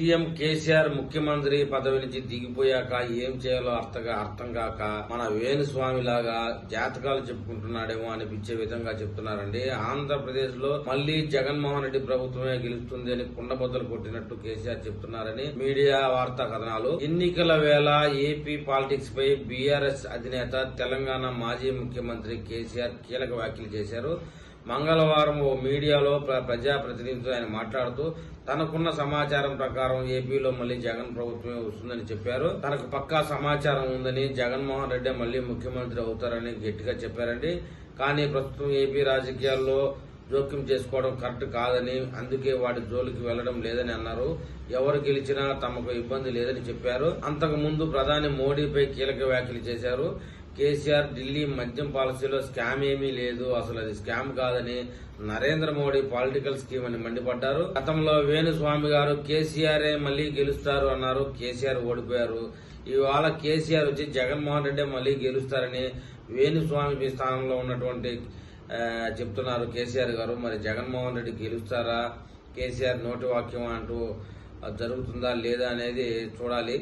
CM KCR ముఖ్యమంత్రి పదవి నుంచి దిగిపోయాక ఏం చేయాలో అర్థంగా అర్థం కాక మన వేణుస్వామి లాగా జాతకాలు చెప్పుకుంటున్నాడేమో అనిపించే విధంగా చెప్తున్నారండి. ఆంధ్రప్రదేశ్లో మళ్ళీ జగన్మోహన్ రెడ్డి ప్రభుత్వమే గెలుస్తుంది అని కుండబద్దలు కొట్టినట్టు కేసీఆర్ చెప్తున్నారని మీడియా వార్తా కథనాలు. ఎన్నికల వేళ ఏపీ పాలిటిక్స్ పై బీఆర్ఎస్ అధినేత తెలంగాణ మాజీ ముఖ్యమంత్రి కేసీఆర్ కీలక వ్యాఖ్యలు చేశారు. మంగళవారం ఓ మీడియాలో ప్ర- ప్రజాప్రతినిధితో ఆయన మాట్లాడుతూ తనకున్న సమాచారం ప్రకారం ఏపీలో మళ్ళీ జగన్ ప్రభుత్వమే వస్తుందని చెప్పారు. తనకు పక్కా సమాచారం ఉందని జగన్మోహన్ రెడ్డి మళ్ళీ ముఖ్యమంత్రి అవుతారని గట్టిగా చెప్పారండి. కానీ ప్రస్తుతం ఏపీ రాజకీయాల్లో జోక్యం చేసుకోవడం కరెక్ట్ కాదని అందుకే వాటి జోలికి వెళ్ళడం లేదని అన్నారు. ఎవరు గెలిచినా తమకు ఇబ్బంది లేదని చెప్పారు. అంతకు ముందు ప్రధాని మోడీపై కీలక వ్యాఖ్యలు చేశారు. కేసీఆర్ ఢిల్లీ మద్యం పాలసీలో స్కామ్ ఏమీ లేదు. అసలు అది స్కామ్ కాదని నరేంద్ర మోడీ పొలిటికల్ స్కీమ్ అని మండిపడ్డారు. గతంలో వేణుస్వామి గారు కేసీఆరే మళ్ళీ గెలుస్తారు అన్నారు. కేసీఆర్ ఓడిపోయారు. ఇవాళ కేసీఆర్ వచ్చి జగన్మోహన్ రెడ్డి మళ్ళీ గెలుస్తారని వేణుస్వామి స్థానంలో ఉన్నటువంటి చెప్తున్నారు కేసీఆర్ గారు. మరి జగన్మోహన్ రెడ్డి గెలుస్తారా? కేసీఆర్ నోటి వాక్యం అంటూ జరుగుతుందా లేదా అనేది చూడాలి.